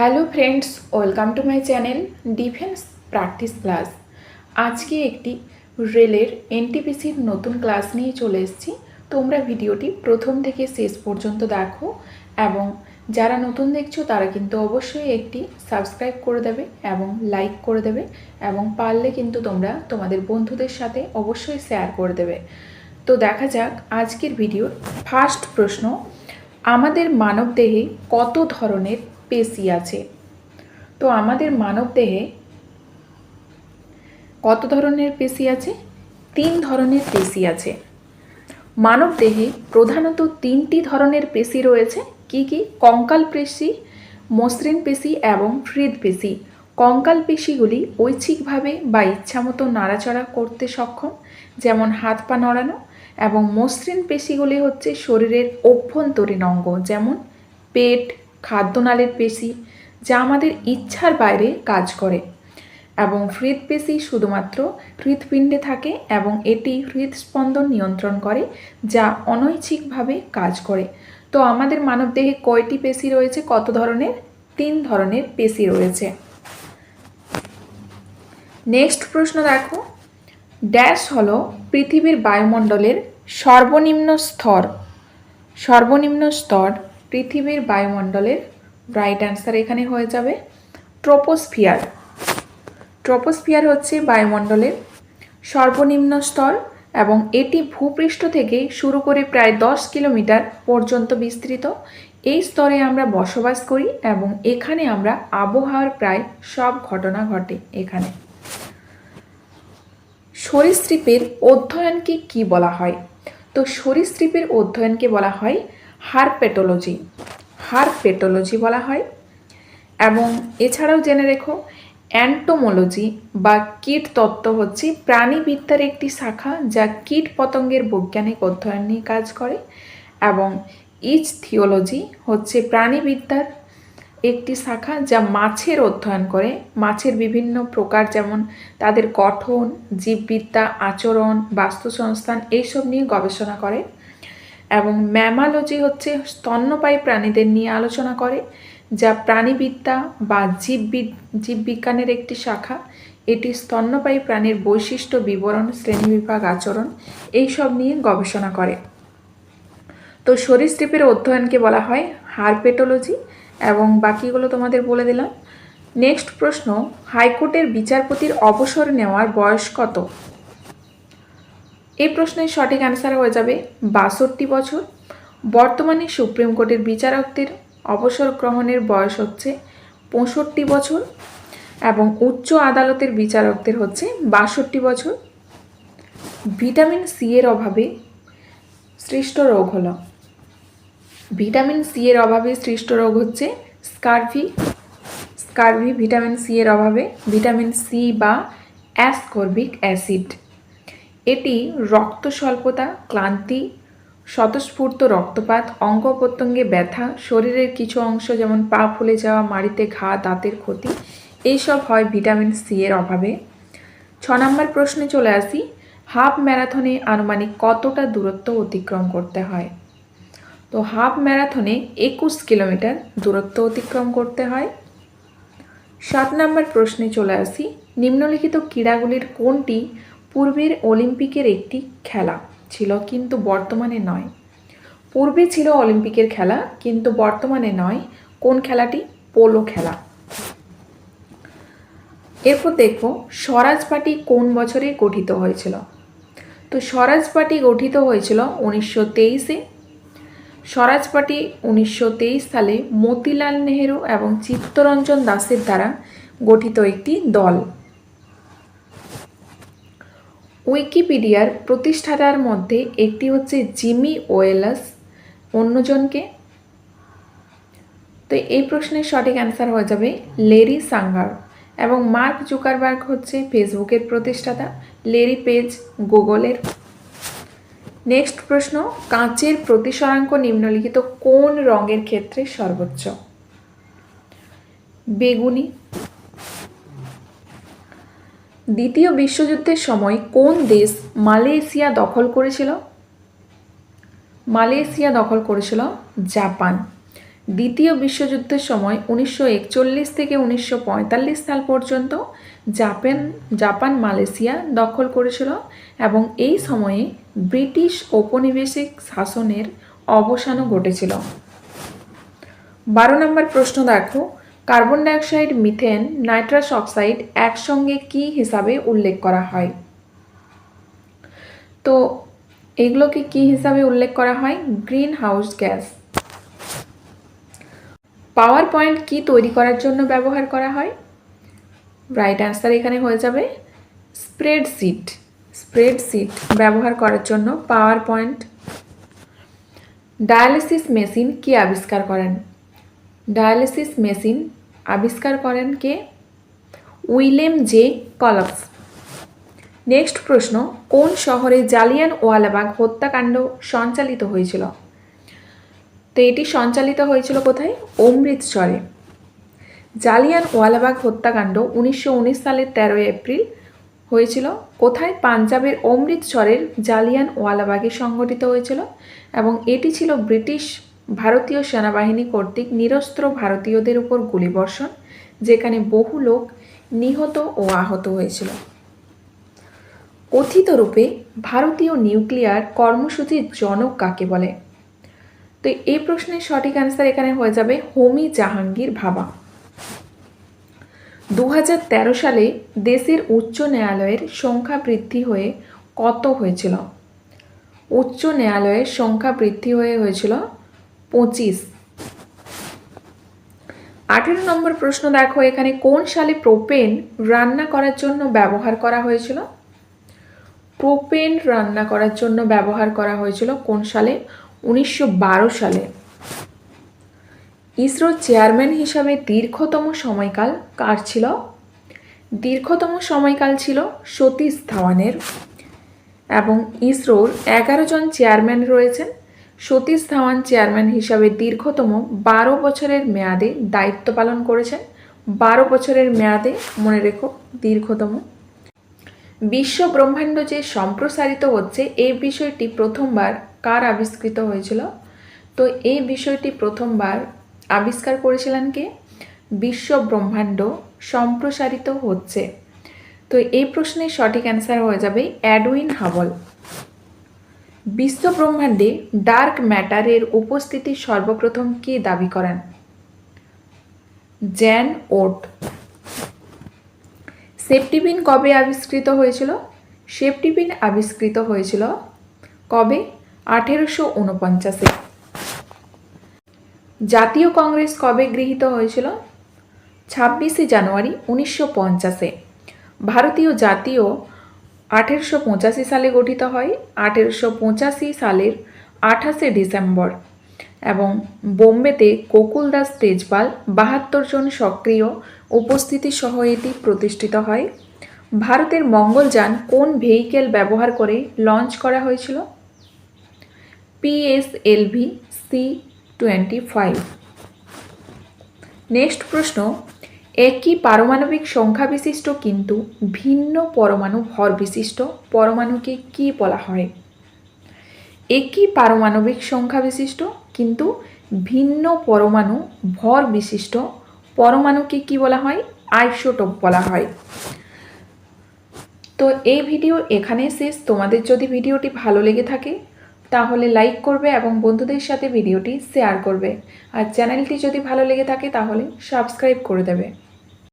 Hello friends, welcome to my channel defence practice class. আজকে একটি রেলের এনটিপিসির নতুন ক্লাস নিয়ে চলে এসেছি। তোমরা ভিডিওটি প্রথম থেকে শেষ পর্যন্ত দেখো এবং যারা নতুন দেখছ, তারা কিন্তু অবশ্যই একটি সাবস্ক্রাইব করে দেবে এবং লাইক করে দেবে এবং পারলে কিন্তু তোমরা তোমাদের বন্ধুদের সাথে অবশ্যই শেয়ার করে দেবে। তো দেখা যাক আজকের ভিডিওর ফার্স্ট প্রশ্ন, আমাদের মানবদেহে কত ধরনের পেশি আছে। তো আমাদের মানবদেহে কত ধরনের পেশি আছে? তিন ধরনের পেশি আছে। মানবদেহে প্রধানত তিনটি ধরনের পেশি রয়েছে। কি কি? কঙ্কাল পেশি, মসৃণ পেশি এবং হৃদ পেশি। কঙ্কাল পেশিগুলি ঐচ্ছিকভাবে বা ইচ্ছামতো নাড়াচাড়া করতে সক্ষম, যেমন হাত পা নড়ানো এবং মসৃণ পেশিগুলি হচ্ছে শরীরের অভ্যন্তরীণ অঙ্গ, যেমন পেট খাদ্যনালীর পেশি, যা আমাদের ইচ্ছার বাইরে কাজ করে। এবং হৃদপেশি শুধুমাত্র হৃৎপিণ্ডে থাকে এবং এটি হৃদস্পন্দন নিয়ন্ত্রণ করে, যা অনৈচ্ছিকভাবে কাজ করে। তো আমাদের মানবদেহে কয়টি পেশি রয়েছে? কত ধরনের? তিন ধরনের পেশি রয়েছে। নেক্সট প্রশ্ন দেখো। ড্যাশ হলো পৃথিবীর বায়ুমণ্ডলের সর্বনিম্ন স্তর। সর্বনিম্ন স্তর পৃথিবীর বায়ুমণ্ডলের রাইট অ্যান্সার এখানে হয়ে যাবে ট্রোপোস্ফিয়ার ট্রোপোস্ফিয়ার হচ্ছে বায়ুমণ্ডলের সর্বনিম্ন স্তর এবং এটি ভূপৃষ্ঠ থেকে শুরু করে প্রায় দশ কিলোমিটার পর্যন্ত বিস্তৃত। এই স্তরে আমরা বসবাস করি এবং এখানে আমরা আবহাওয়ার প্রায় সব ঘটনা ঘটে এখানে। সরীসৃপের অধ্যয়নকে কি বলা হয়? তো সরীসৃপের অধ্যয়নকে বলা হয় হারপেটোলজি হারপেটোলজি বলা হয়। এবং এছাড়াও জেনে রেখো, অ্যান্টোমোলজি বা কীট তত্ত্ব হচ্ছে প্রাণীবিদ্যার একটি শাখা যা কীট পতঙ্গের বৈজ্ঞানিক অধ্যয়ন নিয়ে কাজ করে। এবং ইচ থিওলজি হচ্ছে প্রাণীবিদ্যার একটি শাখা যা মাছের অধ্যয়ন করে। মাছের বিভিন্ন প্রকার যেমন তাদের গঠন, জীববিদ্যা, আচরণ, বাস্তুসংস্থান, এইসব নিয়ে গবেষণা করে। এবং ম্যামালজি হচ্ছে স্তন্যপায়ী প্রাণীদের নিয়ে আলোচনা করে, যা প্রাণীবিদ্যা বা জীববিদ জীববিজ্ঞানের একটি শাখা। এটি স্তন্যপায়ী প্রাণীর বৈশিষ্ট্য বিবরণ শ্রেণীবিভাগ আচরণ এইসব নিয়ে গবেষণা করে। তো সরীসৃপের অধ্যয়নকে বলা হয় হারপেটোলজি এবং বাকিগুলো তোমাদের বলে দিলাম। নেক্সট প্রশ্ন, হাইকোর্টের বিচারপতির অবসর নেওয়ার বয়স কত? এই প্রশ্নের সঠিক অ্যান্সার হয়ে যাবে বাষট্টি বছর। বর্তমানে সুপ্রিম কোর্টের বিচারকদের অবসর গ্রহণের বয়স হচ্ছে পঁয়ষট্টি বছর এবং উচ্চ আদালতের বিচারকদের হচ্ছে বাষট্টি বছর। ভিটামিন সি এর অভাবে সৃষ্ট রোগ হলো। ভিটামিন সি এর অভাবে সৃষ্ট রোগ হচ্ছে স্কারভি। স্কারভি ভিটামিন সি এর অভাবে ভিটামিন সি বা অ্যাসকর্বিক অ্যাসিড। এটি রক্ত স্বল্পতা ক্লান্তি, স্বতঃস্ফূর্ত রক্তপাত, অঙ্গ প্রত্যঙ্গে ব্যথা, শরীরের কিছু অংশ যেমন পা ফুলে যাওয়া, মাড়িতে ঘা, দাঁতের ক্ষতি এইসব হয় ভিটামিন সি এর অভাবে। ছ নম্বর প্রশ্নে চলে আসি, হাফ ম্যারাথনে আনুমানিক কতটা দূরত্ব অতিক্রম করতে হয়? তো হাফ ম্যারাথনে একুশ কিলোমিটার দূরত্ব অতিক্রম করতে হয়। সাত নম্বর প্রশ্নে চলে আসি, নিম্নলিখিত ক্রীড়াগুলির কোনটি পূর্বের অলিম্পিকের একটি খেলা ছিল, কিন্তু বর্তমানে নয়। পূর্বে ছিল অলিম্পিকের খেলা, কিন্তু বর্তমানে নয়। কোন খেলাটি? পোলো খেলা। এরপর দেখো স্বরাজ পার্টি কোন বছরে গঠিত হয়েছিল। তো স্বরাজ পার্টি গঠিত হয়েছিল উনিশশো তেইশে। স্বরাজ পার্টি উনিশশো তেইশ সালে মতিলাল নেহেরু এবং চিত্তরঞ্জন দাসের দ্বারা গঠিত একটি দল। উইকিপিডিয়ার প্রতিষ্ঠাতার মধ্যে একটি হচ্ছে জিমি ওয়েলাস। অন্যজনকে? তো এই প্রশ্নের সঠিক অ্যান্সার হয়ে যাবে লেরি সাঙ্গার এবং মার্ক জুকারবার্গ হচ্ছে ফেসবুকের প্রতিষ্ঠাতা। লেরি পেজ গুগলের। নেক্সট প্রশ্ন, কাঁচের প্রতিসরাঙ্ক নিম্নলিখিত কোন রঙের ক্ষেত্রে সর্বোচ্চ? বেগুনি দ্বিতীয় বিশ্বযুদ্ধের সময় কোন দেশ মালয়েশিয়া দখল করেছিল? মালয়েশিয়া দখল করেছিল জাপান। দ্বিতীয় বিশ্বযুদ্ধের সময় উনিশশো একচল্লিশ থেকে উনিশশো পঁয়তাল্লিশ সাল পর্যন্ত জাপান জাপান, মালয়েশিয়া দখল করেছিল এবং এই সময়ে ব্রিটিশ ঔপনিবেশিক শাসনের অবসানও ঘটেছিল। বারো নম্বর প্রশ্ন দেখো। Carbon dioxide, methane, nitrous oxide একসঙ্গে কি হিসাবে উল্লেখ করা হয়? তো এগুলোকে কি হিসাবে উল্লেখ করা হয়? Greenhouse gas. পাওয়ার পয়েন্ট কি তৈরি করার জন্য ব্যবহার করা হয়? রাইট অ্যান্সার এখানে হয়ে যাবে স্প্রেডশিট। স্প্রেডশিট ব্যবহার করার জন্য পাওয়ার পয়েন্ট। ডায়ালিসিস মেশিন কি আবিষ্কার করেন? ডায়ালিসিস মেশিন আবিষ্কার করেন কে? Willem J Kolff. নেক্সট প্রশ্ন, কোন শহরে জালিয়ান ওয়ালাবাগ হত্যাকাণ্ড সঞ্চালিত হয়েছিল? তো এটি সঞ্চালিত হয়েছিল কোথায়? অমৃতসরে। জালিয়ান ওয়ালাবাগ হত্যাকাণ্ড উনিশশো উনিশ সালের তেরোই এপ্রিল হয়েছিল। কোথায়? পাঞ্জাবের অমৃতসরের জালিয়ান ওয়ালাবাগে সংঘটিত হয়েছিল এবং এটি ছিল ব্রিটিশ ভারতীয় সেনাবাহিনী কর্তৃক নিরস্ত্র ভারতীয়দের উপর গুলিবর্ষণ, যেখানে বহু লোক নিহত ও আহত হয়েছিল। কথিত রূপে ভারতীয় নিউক্লিয়ার কর্মসূচির জনক কাকে বলে? তো এই প্রশ্নের সঠিক অ্যান্সার এখানে হয়ে যাবে হোমি জাহাঙ্গীর ভাবা। দু হাজার তেরো সালে দেশের উচ্চ ন্যায়ালয়ের সংখ্যা বৃদ্ধি হয়ে কত হয়েছিল? উচ্চ ন্যায়ালয়ের সংখ্যা বৃদ্ধি হয়ে হয়েছিল পঁচিশ। আঠেরো নম্বর প্রশ্ন দেখো, এখানে কোন সালে প্রোপেন রান্না করার জন্য ব্যবহার করা হয়েছিল? প্রোপেন রান্না করার জন্য ব্যবহার করা হয়েছিল কোন সালে? উনিশশো বারো সালে। ইসরোর চেয়ারম্যান হিসাবে দীর্ঘতম সময়কাল কার ছিল? দীর্ঘতম সময়কাল ছিল সতীশ ধাওয়ানের এবং ইসরোর এগারো জন চেয়ারম্যান রয়েছেন। সতীশ ধাওয়ান চেয়ারম্যান হিসাবে দীর্ঘতম বারো বছরের মেয়াদে দায়িত্ব পালন করেছেন। বারো বছরের মেয়াদে, মনে রেখো, দীর্ঘতম। বিশ্ব ব্রহ্মাণ্ড যে সম্প্রসারিত হচ্ছে, এই বিষয়টি প্রথমবার কার আবিষ্কৃত হয়েছিল? তো এই বিষয়টি প্রথমবার আবিষ্কার করেছিলেন কে? বিশ্ব ব্রহ্মাণ্ড সম্প্রসারিত হচ্ছে। তো এই প্রশ্নের সঠিক অ্যান্সার হয়ে যাবে অ্যাডউইন হাবল। বিশ্ব ব্রহ্মাণ্ডে ডার্ক ম্যাটারের উপস্থিতি সর্বপ্রথম কে দাবি করেন? জ্যান ওট। সেফটিপিন কবে আবিষ্কৃত হয়েছিল? সেফটিপিন আবিষ্কৃত হয়েছিল কবে? আঠেরোশো উনপঞ্চাশে জাতীয় কংগ্রেস কবে গৃহীত হয়েছিল? ছাব্বিশে জানুয়ারি উনিশশো পঞ্চাশে। ভারতীয় জাতীয় আঠেরোশো পঁচাশি সালে গঠিত হয়, আঠেরোশো পঁচাশি সালের আঠাশে ডিসেম্বর এবং বোম্বেতে গোকুল দাস তেজপাল বাহাত্তর জন সক্রিয় উপস্থিতি সহ এটি প্রতিষ্ঠিত হয়। ভারতের মঙ্গলযান কোন ভেহিকেল ব্যবহার করে লঞ্চ করা হয়েছিল? PSLV C twenty five. Next প্রশ্ন একই পারমাণবিক সংখ্যা বিশিষ্ট কিন্তু ভিন্ন পরমাণু ভর বিশিষ্ট। পরমাণুকে কি বলা হয়? একই পারমাণবিক সংখ্যা বিশিষ্ট কিন্তু ভিন্ন পরমাণু ভর বিশিষ্ট। পরমাণুকে কি বলা হয়? আইসোটোপ বলা হয়। তো এই ভিডিও এখানে শেষ। তোমাদের যদি ভিডিওটি ভালো লেগে থাকে, তাহলে লাইক করবে এবং বন্ধুদের সাথে ভিডিওটি শেয়ার করবে। আর চ্যানেলটি যদি ভালো লেগে থাকে, তাহলে সাবস্ক্রাইব করে দেবে।